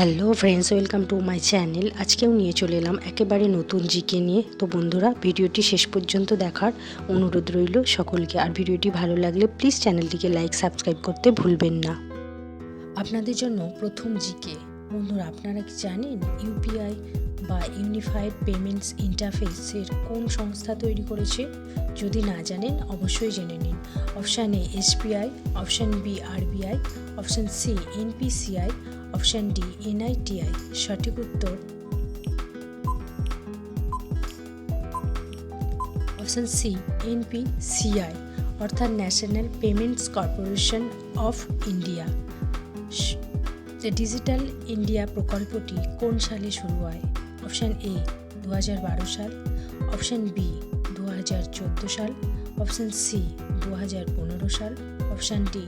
Hello friends, welcome to my channel. আজকেও নিয়ে চলে এলাম একেবারে নতুন জিকে নিয়ে। তো বন্ধুরা, ভিডিওটি শেষ পর্যন্ত দেখার অনুরোধ রইল সকলকে। আর ভিডিওটি ভালো লাগলে প্লিজ চ্যানেলটিকে লাইক, সাবস্ক্রাইব করতে ভুলবেন না। আপনাদের জন্য প্রথম জিকে। বন্ধুরা, আপনারা কি জানেন ইউপিআই বা ইউনিফাইড পেমেন্টস ইন্টারফেসের কোন সংস্থা তৈরি করেছে? যদি না জানেন, অবশ্যই জেনে নিন। Option A, SBI, option B, RBI, option C, NPCI option D, NITI, সঠিক উত্তর। অপশান সি, এনপিসিআই, অর্থাৎ National Payments Corporation of India. Digital India প্রকল্পটি কোন সালে শুরু হয়? অপশান এ দু হাজার বারো সাল। অপশান বি দু হাজার চোদ্দ সাল। অপশান সি দু হাজার পনেরো সাল। অপশান ডি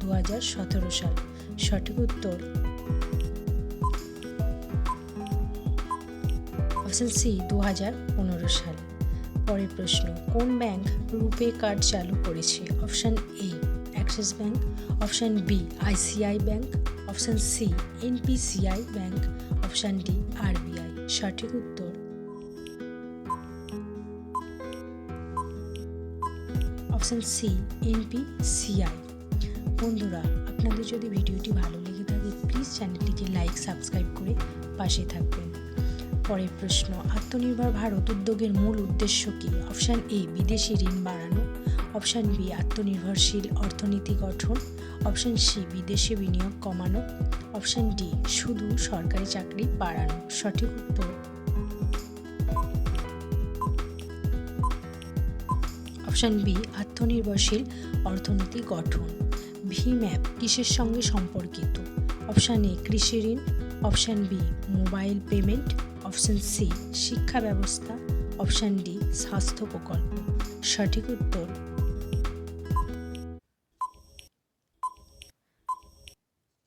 দু হাজার সতেরো সাল। সঠিক উত্তর অপশান সি দু হাজার পনেরো সাল। পরের প্রশ্ন, কোন ব্যাংক রুপে কার্ড চালু করেছে? Option A Axis bank option B ICI bank option C NPCI bank option D RBI সঠিক উত্তর? অপশান সি এনপিসিআই বন্ধুরা, আপনাদের যদি ভিডিওটি ভালো লেগে থাকে প্লিজ চ্যানেলটিকে লাইক সাবস্ক্রাইব করে পাশে থাকবেন। পরের প্রশ্ন, আত্মনির্ভর ভারত উদ্যোগের মূল উদ্দেশ্য কী? অপশান এ বিদেশি ঋণ বাড়ানো। অপশান বি আত্মনির্ভরশীল অর্থনীতি গঠন। অপশান সি বিদেশে বিনিয়োগ কমানো। অপশান ডি শুধু সরকারি চাকরি বাড়ানো। সঠিক উত্তর। অপশান বি আত্মনির্ভরশীল অর্থনীতি গঠন। ভীম অ্যাপ কিসের সঙ্গে সম্পর্কিত? অপশান এ কৃষি ঋণ। Option B mobile payment. Option C, শিক্ষা ব্যবস্থা, অপশান ডি, স্বাস্থ্য প্রকল্প। সঠিক উত্তর।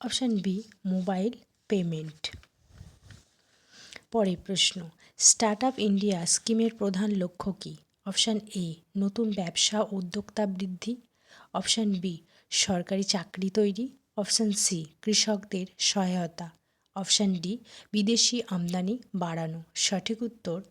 Option B, mobile payment. পরে প্রশ্ন স্টার্ট আপ ইন্ডিয়া স্কিমের প্রধান লক্ষ্য কী? অপশান এ, নতুন ব্যবসা উদ্যোক্তা বৃদ্ধি। অপশান বি, সরকারি চাকরি তৈরি। অপশান সি, কৃষকদের সহায়তা। অপশান ডি, বিদেশি আমদানি বাড়ানো। সঠিক উত্তর।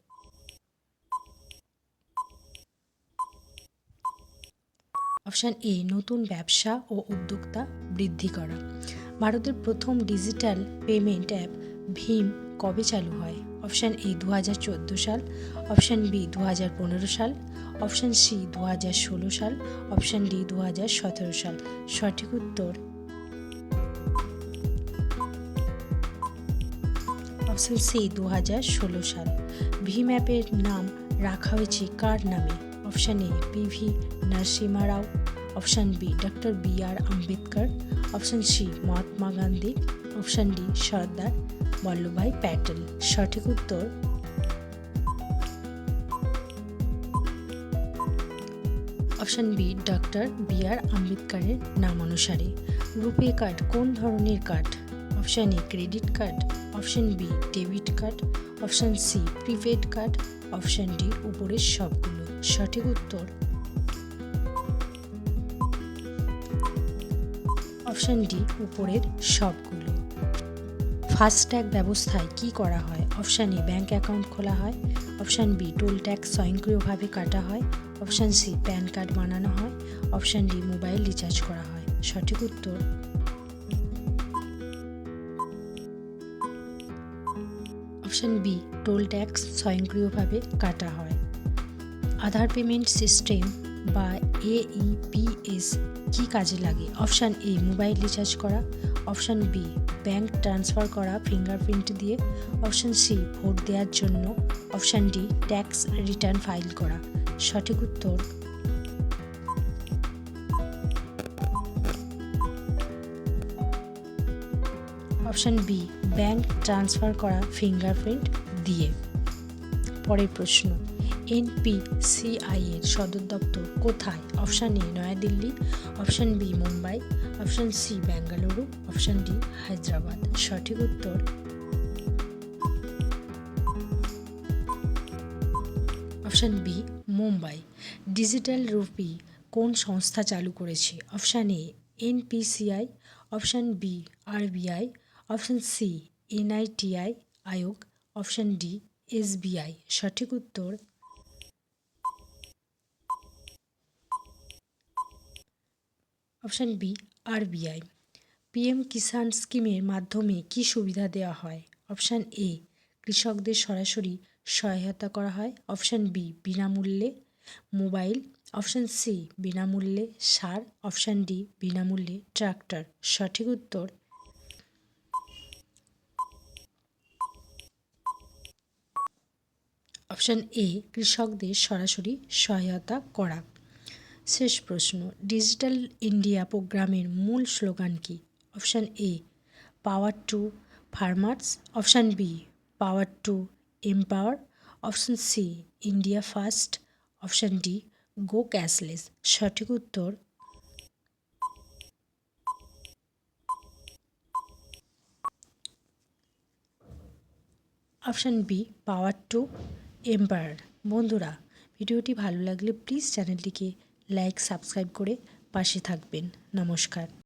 অপশান এ, নতুন ব্যবসা ও উদ্যোক্তা বৃদ্ধি করা। ভারতের প্রথম ডিজিটাল পেমেন্ট অ্যাপ ভীম কবে চালু হয়? অপশান এ দু হাজার চোদ্দ সাল। অপশান বি দু হাজার পনেরো সাল। অপশান সি দু হাজার ষোলো সাল। অপশান ডি দু হাজার সতেরো সাল। সঠিক উত্তর। অপশান সি দু হাজার ষোলো সাল। ভীম অ্যাপের নাম রাখা হয়েছে কার নামে? Option A P V Narasimha Rao option B doctor B R Ambedkar. Option C, Mahatma Gandhi. Option D, Sardar Vallabhbhai Patel. সঠিক উত্তর option B doctor B R আম্বেদকরের নাম অনুসারে রুপে কার্ড, কোন ধরনের card? Option A credit card option B debit card option C prepaid card option D উপরের সবগুলো। সঠিক উত্তর? অপশান ডি উপরের সবগুলো। ফাস্ট্যাগ ব্যবস্থায় কি করা হয়? অপশান এ ব্যাঙ্ক অ্যাকাউন্ট খোলা হয়। অপশান বি টোল ট্যাক্স স্বয়ংক্রিয়ভাবে কাটা হয়। অপশান সি প্যান কার্ড বানানো হয়। অপশান ডি মোবাইল রিচার্জ করা হয়। সঠিক উত্তর? অপশান বি টোল ট্যাক্স স্বয়ংক্রিয়ভাবে কাটা হয়। আধার পেমেন্ট সিস্টেম বা এইপিএস কি কাজে লাগে? অপশান এ মোবাইল রিচার্জ করা। অপশান বি ব্যাংক ট্রান্সফার করা ফিঙ্গারপ্রিন্ট দিয়ে। অপশান সি ভোট দেওয়ার জন্য। Option D tax return file করা। সঠিক উত্তর অপশান বি ব্যাংক ট্রান্সফার করা ফিঙ্গারপ্রিন্ট দিয়ে। পরের প্রশ্ন এনপিসিআই এর সদর দপ্তর কোথায়? Option A, Naya Dilli, option B, Mumbai, option C, Bengaluru, option D, Hyderabad. সঠিক উত্তর? Option B, Mumbai. Digital rupee কোন সংস্থা চালু করেছে? Option A, NPCI, option B, RBI option C NITI Aayog, option D SBI সঠিক উত্তর। Option B RBI PM Kisan স্কিমের মাধ্যমে কি সুবিধা দেওয়া হয়? অপশান এ কৃষকদের সরাসরি সহায়তা করা হয়। অপশান বি বিনামূল্যে মোবাইল। অপশান সি বিনামূল্যে সার। অপশান ডি বিনামূল্যে ট্রাক্টর। সঠিক উত্তর। অপশান এ, কৃষকদের সরাসরি সহায়তা করা। শেষ প্রশ্ন, ডিজিটাল ইন্ডিয়া প্রোগ্রামের মূল স্লোগান কি? Option A, power to farmers. Option B, power to empower. Option C, India first. Option D, go cashless. সঠিক উত্তর option B, power to empire বন্ধুরা ভিডিওটি ভালো লাগলে প্লিজ চ্যানেলটিকে লাইক সাবস্ক্রাইব করে পাশে থাকবেন। নমস্কার।